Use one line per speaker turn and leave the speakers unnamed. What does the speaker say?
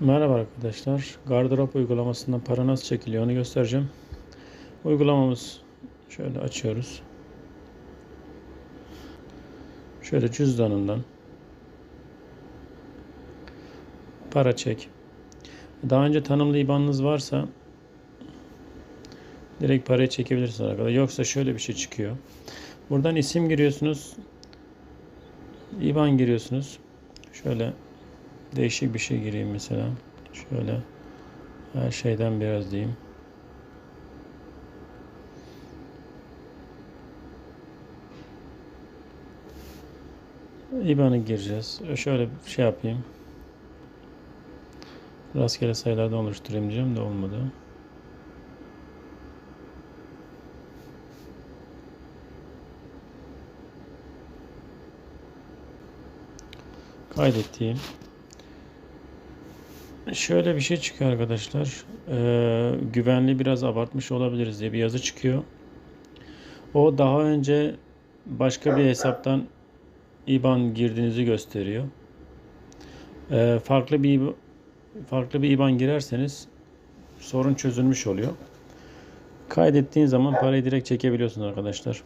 Merhaba arkadaşlar. Gardırop uygulamasından para nasıl çekiliyor onu göstereceğim. Uygulamamız şöyle açıyoruz. Şöyle cüzdanından para çek. Daha önce tanımlı IBAN'ınız varsa direkt parayı çekebilirsiniz arkadaşlar. Yoksa şöyle bir şey çıkıyor. Buradan isim giriyorsunuz. IBAN giriyorsunuz. Şöyle değişik bir şey gireyim mesela. Şöyle her şeyden biraz diyeyim. IBAN'ı gireceğiz. Şöyle şey yapayım. Rastgele sayılardan oluşturayım diyeceğim de olmadı. Kaydettiğim. Şöyle bir şey çıkıyor arkadaşlar. Ee, güvenli biraz abartmış olabiliriz diye bir yazı çıkıyor. O daha önce başka bir hesaptan IBAN girdiğinizi gösteriyor. Ee, farklı bir farklı bir IBAN girerseniz sorun çözülmüş oluyor. Kaydettiğin zaman parayı direkt çekebiliyorsun arkadaşlar.